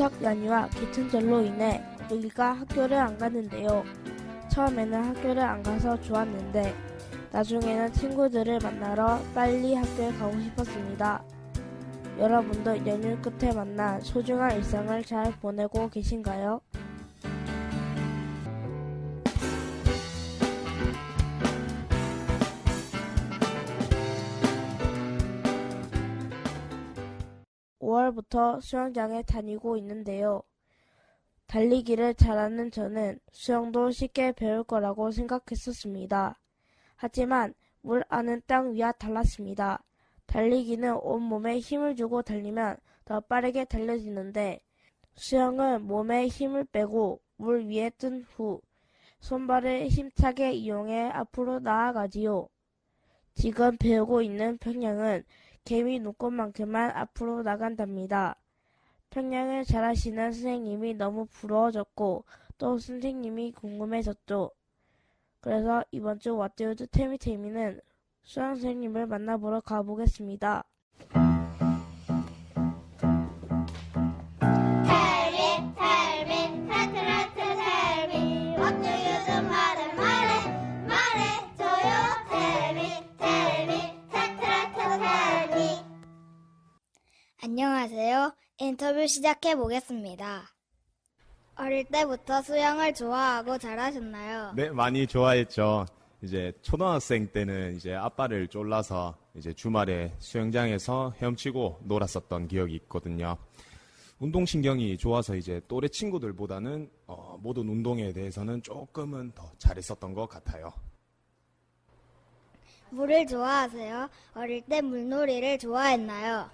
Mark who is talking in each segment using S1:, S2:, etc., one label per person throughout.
S1: 추석 연휴와 기춘절로 인해 우리가 학교를 안 갔는데요. 처음에는 학교를 안 가서 좋았는데 나중에는 친구들을 만나러 빨리 학교에 가고 싶었습니다. 여러분도 연휴 끝에 만난 소중한 일상을 잘 보내고 계신가요? (5월부터) 수영장에 다니고 있는데요. 달리기를 잘하는 저는 수영도 쉽게 배울 거라고 생각했었습니다. 하지만 물 안은 땅 위와 달랐습니다. 달리기는 온몸에 힘을 주고 달리면 더 빠르게 달려지는데 수영은 몸에 힘을 빼고 물 위에 뜬 후 손발을 힘차게 이용해 앞으로 나아가지요. 지금 배우고 있는 평양은 개미 눈꽃만큼만 앞으로 나간답니다. 평양을 잘하시는 선생님이 너무 부러워졌고 또 선생님이 궁금해졌죠. 그래서 이번 주 왓데우드 태미태미는 수영 선생님을 만나보러 가보겠습니다.
S2: 인터뷰 시작해 보겠습니다. 어릴 때부터 수영을 좋아하고 잘하셨나요?
S3: 네, 많이 좋아했죠. 이제 초등학생 때는 이제 아빠를 쫄라서 이제 주말에 수영장에서 헤엄치고 놀았었던 기억이 있거든요. 운동신경이 좋아서 이제 또래 친구들보다는 어, 모든 운동에 대해서는 조금은 더 잘했었던 것 같아요.
S2: 물을 좋아하세요? 어릴 때 물놀이를 좋아했나요?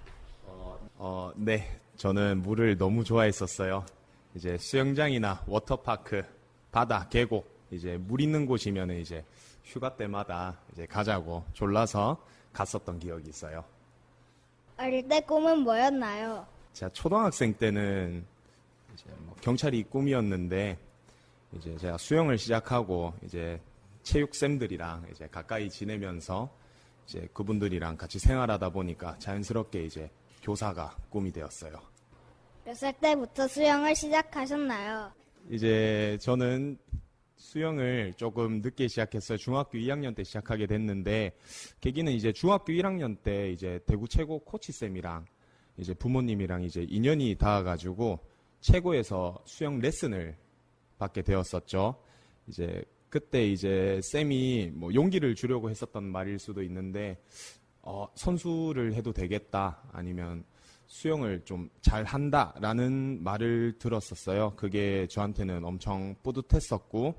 S3: 어, 네. 저는 물을 너무 좋아했었어요. 이제 수영장이나 워터파크, 바다, 계곡, 이제 물 있는 곳이면 이제 휴가 때마다 이제 가자고 졸라서 갔었던 기억이 있어요.
S2: 어릴 때 꿈은 뭐였나요?
S3: 제가 초등학생 때는 이제 뭐 경찰이 꿈이었는데 이제 제가 수영을 시작하고 이제 체육쌤들이랑 이제 가까이 지내면서 이제 그분들이랑 같이 생활하다 보니까 자연스럽게 이제 교사가 꿈이 되었어요.
S2: 몇 살 때부터 수영을 시작하셨나요?
S3: 이제 저는 수영을 조금 늦게 시작했어요. 중학교 2학년 때 시작하게 됐는데 계기는 이제 중학교 1학년 때 이제 대구 최고 코치 쌤이랑 이제 부모님이랑 이제 인연이 닿아가지고 최고에서 수영 레슨을 받게 되었었죠. 이제 그때 이제 쌤이 뭐 용기를 주려고 했었던 말일 수도 있는데 어, 선수를 해도 되겠다 아니면 수영을 좀 잘한다라는 말을 들었었어요. 그게 저한테는 엄청 뿌듯했었고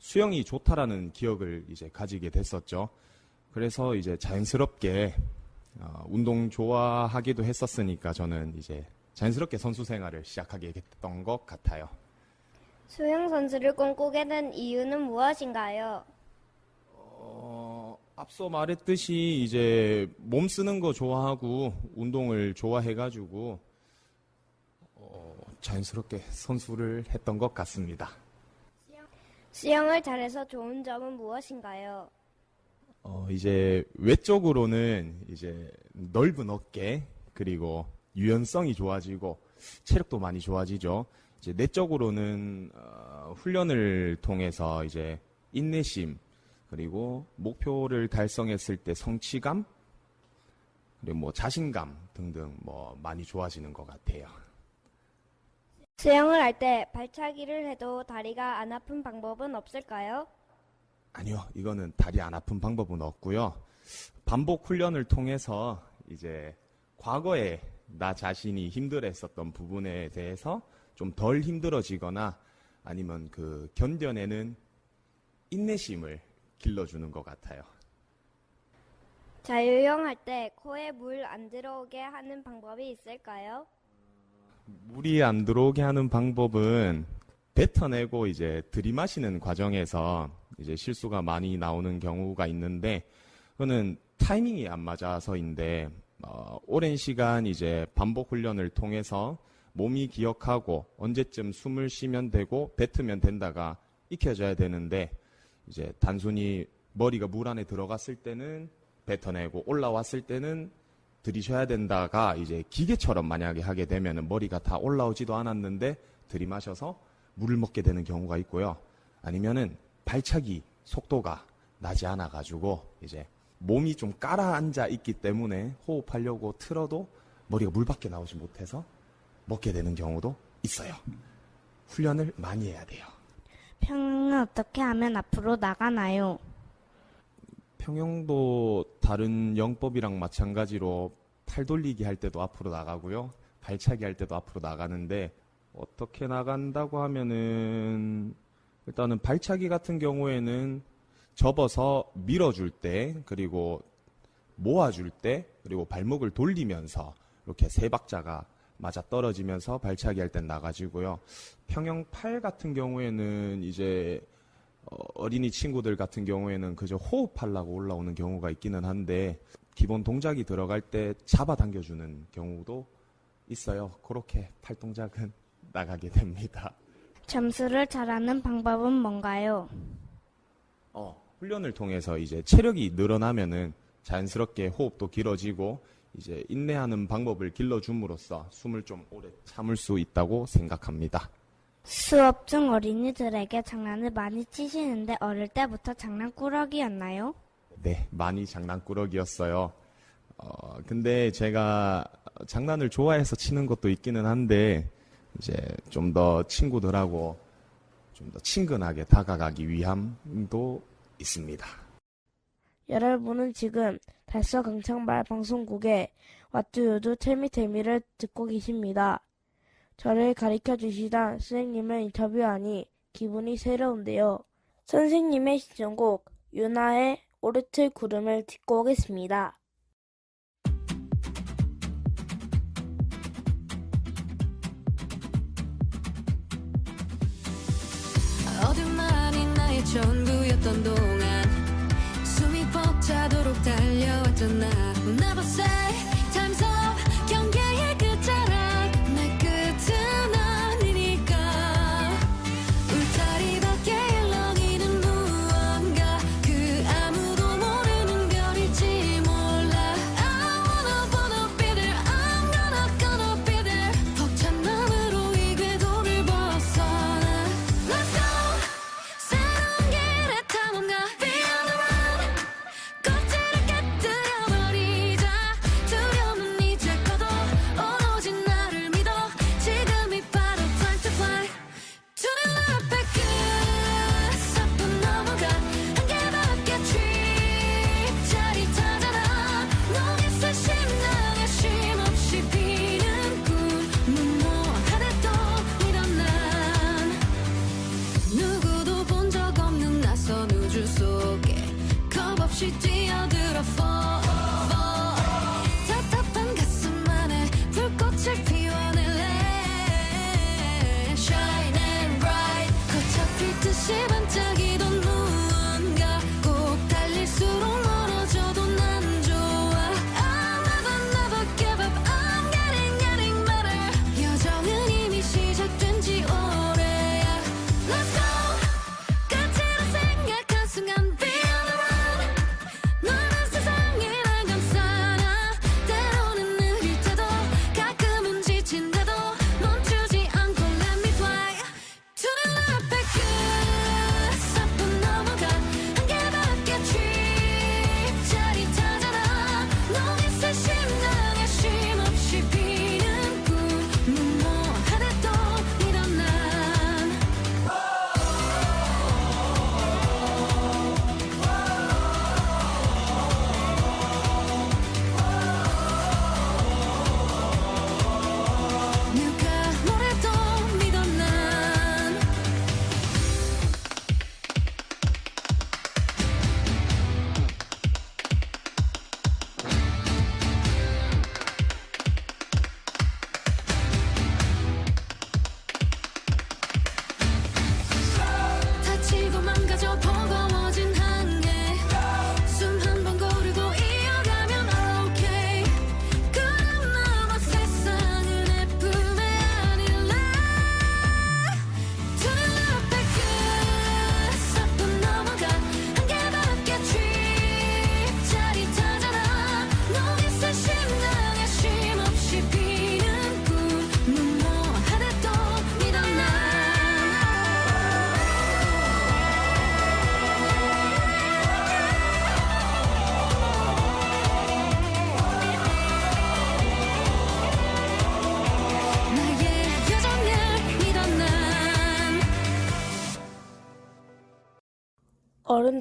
S3: 수영이 좋다라는 기억을 이제 가지게 됐었죠. 그래서 이제 자연스럽게 어, 운동 좋아하기도 했었으니까 저는 이제 자연스럽게 선수 생활을 시작하게 됐던 것 같아요.
S2: 수영 선수를 꿈꾸게 된 이유는 무엇인가요?
S3: 어, 앞서 말했듯이 이제 몸 쓰는 거 좋아하고 운동을 좋아해가지고 어, 자연스럽게 선수를 했던 것 같습니다.
S2: 수영을 잘해서 좋은 점은 무엇인가요?
S3: 어, 이제 외적으로는 이제 넓은 어깨 그리고 유연성이 좋아지고 체력도 많이 좋아지죠. 이제 내적으로는 어, 훈련을 통해서 이제 인내심 그리고 목표를 달성했을 때 성취감 그리고 뭐 자신감 등등 뭐 많이 좋아지는 것 같아요.
S2: 수영을 할 때 발차기를 해도 다리가 안 아픈 방법은 없을까요?
S3: 아니요, 이거는 다리 안 아픈 방법은 없고요. 반복 훈련을 통해서 이제 과거에 나 자신이 힘들었었던 부분에 대해서 좀 덜 힘들어지거나 아니면 그 견뎌내는 인내심을 길러주는 것 같아요.
S2: 자유형 할 때 코에 물 안 들어오게 하는 방법이 있을까요?
S3: 물이 안 들어오게 하는 방법은 뱉어내고 이제 들이마시는 과정에서 이제 실수가 많이 나오는 경우가 있는데 그거는 타이밍이 안 맞아서인데 어, 오랜 시간 이제 반복 훈련을 통해서 몸이 기억하고 언제쯤 숨을 쉬면 되고 뱉으면 된다가 익혀져야 되는데 이제 단순히 머리가 물 안에 들어갔을 때는 뱉어내고 올라왔을 때는 들이셔야 된다가 이제 기계처럼 만약에 하게 되면은 머리가 다 올라오지도 않았는데 들이마셔서 물을 먹게 되는 경우가 있고요. 아니면은 발차기 속도가 나지 않아 가지고 이제 몸이 좀 깔아앉아 있기 때문에 호흡하려고 틀어도 머리가 물밖에 나오지 못해서 먹게 되는 경우도 있어요. 훈련을 많이 해야 돼요.
S1: 평영은 어떻게 하면 앞으로 나가나요?
S3: 평형도 다른 영법이랑 마찬가지로 팔 돌리기 할 때도 앞으로 나가고요. 발차기 할 때도 앞으로 나가는데 어떻게 나간다고 하면은 일단은 발차기 같은 경우에는 접어서 밀어줄 때 그리고 모아줄 때 그리고 발목을 돌리면서 이렇게 세 박자가 맞아 떨어지면서 발차기 할 땐 나가지고요. 평형 팔 같은 경우에는 이제 어, 어린이 친구들 같은 경우에는 그저 호흡하려고 올라오는 경우가 있기는 한데 기본 동작이 들어갈 때 잡아당겨주는 경우도 있어요. 그렇게 팔 동작은 나가게 됩니다.
S1: 점수를 잘하는 방법은 뭔가요?
S3: 어, 훈련을 통해서 이제 체력이 늘어나면은 자연스럽게 호흡도 길어지고 이제 인내하는 방법을 길러줌으로써 숨을 좀 오래 참을 수 있다고 생각합니다.
S1: 수업 중 어린이들에게 장난을 많이 치시는데 어릴 때부터 장난꾸러기였나요?
S3: 네, 많이 장난꾸러기였어요. 어, 근데 제가 장난을 좋아해서 치는 것도 있기는 한데, 이제 좀 더 친구들하고 좀 더 친근하게 다가가기 위함도 있습니다.
S1: 여러분은 지금 달서 강창발 방송국의 왓두유두 텔미텔미를 듣고 계십니다. 저를 가르쳐 주시던 선생님을 인터뷰하니 기분이 새로운데요. 선생님의 시청곡 유나의 오르틀 구름을 듣고 오겠습니다.
S4: 어둠만이 나의 전부였던 동 벅차도록 달려왔잖아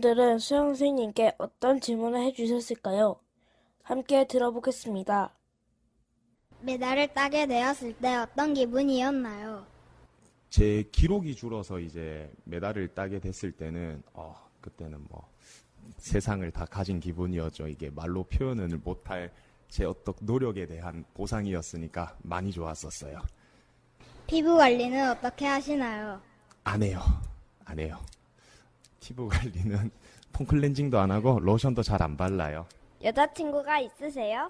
S1: 어른들은 수영 선생님께 어떤 질문을 해주셨을까요? 함께 들어보겠습니다.
S2: 메달을 따게 되었을 때 어떤 기분이었나요?
S3: 제 기록이 줄어서 이제 메달을 따게 됐을 때는 어 그때는 뭐 세상을 다 가진 기분이었죠. 이게 말로 표현을 못할 제 어떤 노력에 대한 보상이었으니까 많이 좋았었어요.
S2: 피부 관리는 어떻게 하시나요?
S3: 안 해요. 안 해요. 피부 관리는 폼클렌징도 안 하고 로션도 잘 안 발라요.
S2: 여자친구가 있으세요?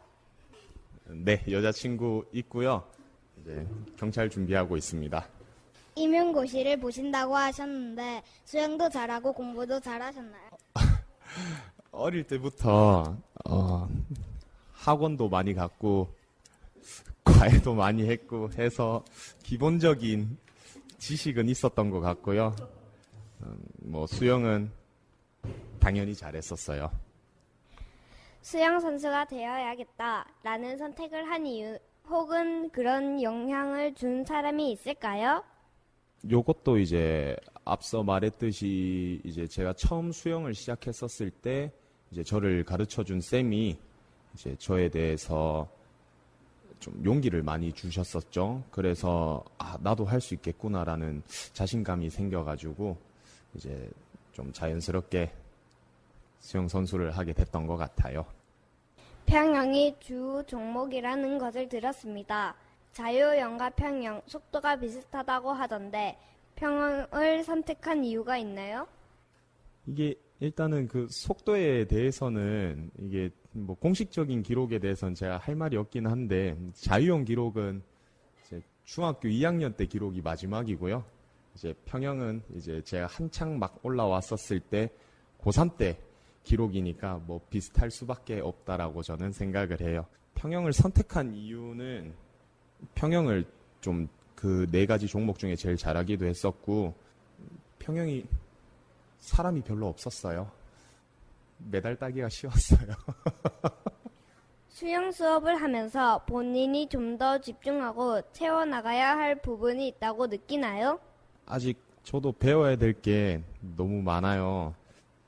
S3: 네, 여자친구 있고요. 이제 경찰 준비하고 있습니다.
S2: 임용고시를 보신다고 하셨는데 수영도 잘하고 공부도 잘하셨나요?
S3: 어릴 때부터 어, 학원도 많이 갔고 과외도 많이 했고 해서 기본적인 지식은 있었던 것 같고요. 음, 뭐 수영은 당연히 잘했었어요.
S2: 수영 선수가 되어야겠다라는 선택을 한 이유 혹은 그런 영향을 준 사람이 있을까요?
S3: 요것도 이제 앞서 말했듯이 이제 제가 처음 수영을 시작했었을 때 이제 저를 가르쳐 준 쌤이 이제 저에 대해서 좀 용기를 많이 주셨었죠. 그래서 아, 나도 할 수 있겠구나라는 자신감이 생겨가지고 이제 좀 자연스럽게 수영 선수를 하게 됐던 것 같아요.
S2: 평영이 주 종목이라는 것을 들었습니다. 자유형과 평영, 속도가 비슷하다고 하던데 평영을 선택한 이유가 있나요?
S3: 이게 일단은 그 속도에 대해서는 이게 뭐 공식적인 기록에 대해서는 제가 할 말이 없긴 한데 자유형 기록은 이제 중학교 2학년 때 기록이 마지막이고요. 이제 평영은 이제 제가 한창 막 올라왔었을 때 고3 때 기록이니까 뭐 비슷할 수밖에 없다라고 저는 생각을 해요. 평영을 선택한 이유는 평영을 좀 그 네 가지 종목 중에 제일 잘하기도 했었고 평영이 사람이 별로 없었어요. 메달 따기가 쉬웠어요.
S2: 수영 수업을 하면서 본인이 좀 더 집중하고 채워나가야 할 부분이 있다고 느끼나요?
S3: 아직 저도 배워야 될 게 너무 많아요.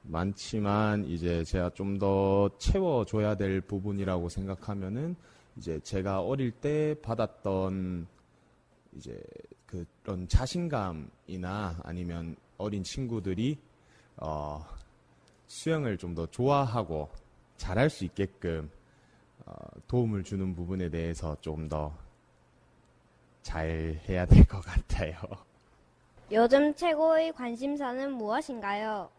S3: 많지만 이제 제가 좀 더 채워줘야 될 부분이라고 생각하면은 이제 제가 어릴 때 받았던 이제 그런 자신감이나 아니면 어린 친구들이 어 수영을 좀 더 좋아하고 잘할 수 있게끔 어, 도움을 주는 부분에 대해서 좀 더 잘 해야 될 것 같아요.
S2: 요즘 최고의 관심사는 무엇인가요?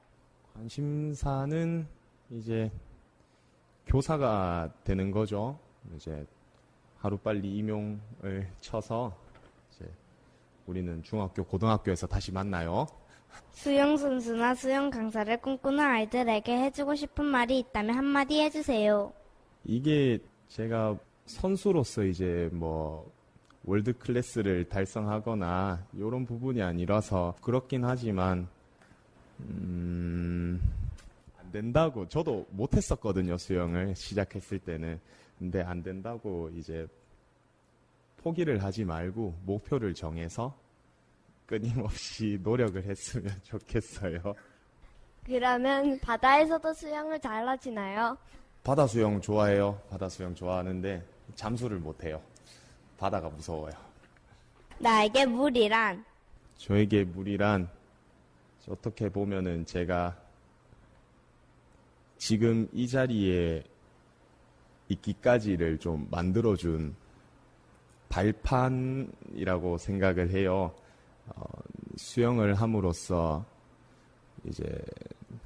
S3: 관심사는 이제 교사가 되는 거죠. 이제 하루빨리 임용을 쳐서 이제 우리는 중학교, 고등학교에서 다시 만나요.
S2: 수영 선수나 수영 강사를 꿈꾸는 아이들에게 해주고 싶은 말이 있다면 한마디 해주세요.
S3: 이게 제가 선수로서 이제 뭐 월드 클래스를 달성하거나 이런 부분이 아니라서 그렇긴 하지만 음, 안 된다고 저도 못했었거든요 수영을 시작했을 때는 근데 안 된다고 이제 포기를 하지 말고 목표를 정해서 끊임없이 노력을 했으면 좋겠어요.
S2: 그러면 바다에서도 수영을 잘 하시나요?
S3: 바다 수영 좋아해요. 바다 수영 좋아하는데 잠수를 못해요. 바다가 무서워요.
S2: 나에게 물이란
S3: 저에게 물이란 어떻게 보면은 제가 지금 이 자리에 있기까지를 좀 만들어준 발판이라고 생각을 해요. 어, 수영을 함으로써 이제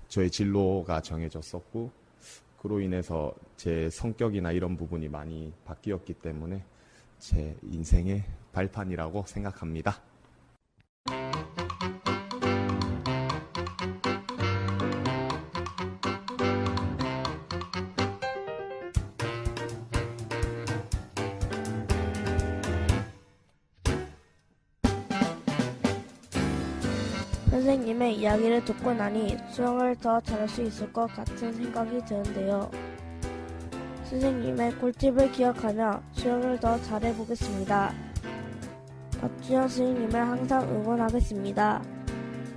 S3: 저의 진로가 정해졌었고 그로 인해서 제 성격이나 이런 부분이 많이 바뀌었기 때문에 제 인생의 발판이라고 생각합니다.
S1: 선생님의 이야기를 듣고 나니 수영을 더 잘할 수 있을 것 같은 생각이 드는데요. 선생님의 꿀팁을 기억하며 수영을 더 잘해보겠습니다. 박주영 선생님을 항상 응원하겠습니다.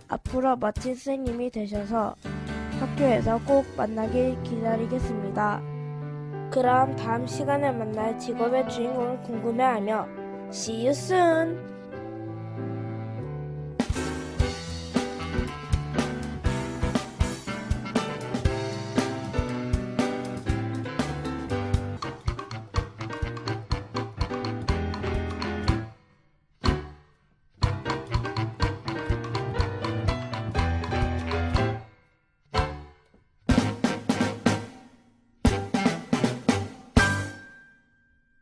S1: 앞으로 멋진 선생님이 되셔서 학교에서 꼭 만나길 기다리겠습니다. 그럼 다음 시간에 만날 직업의 주인공을 궁금해하며 See you soon!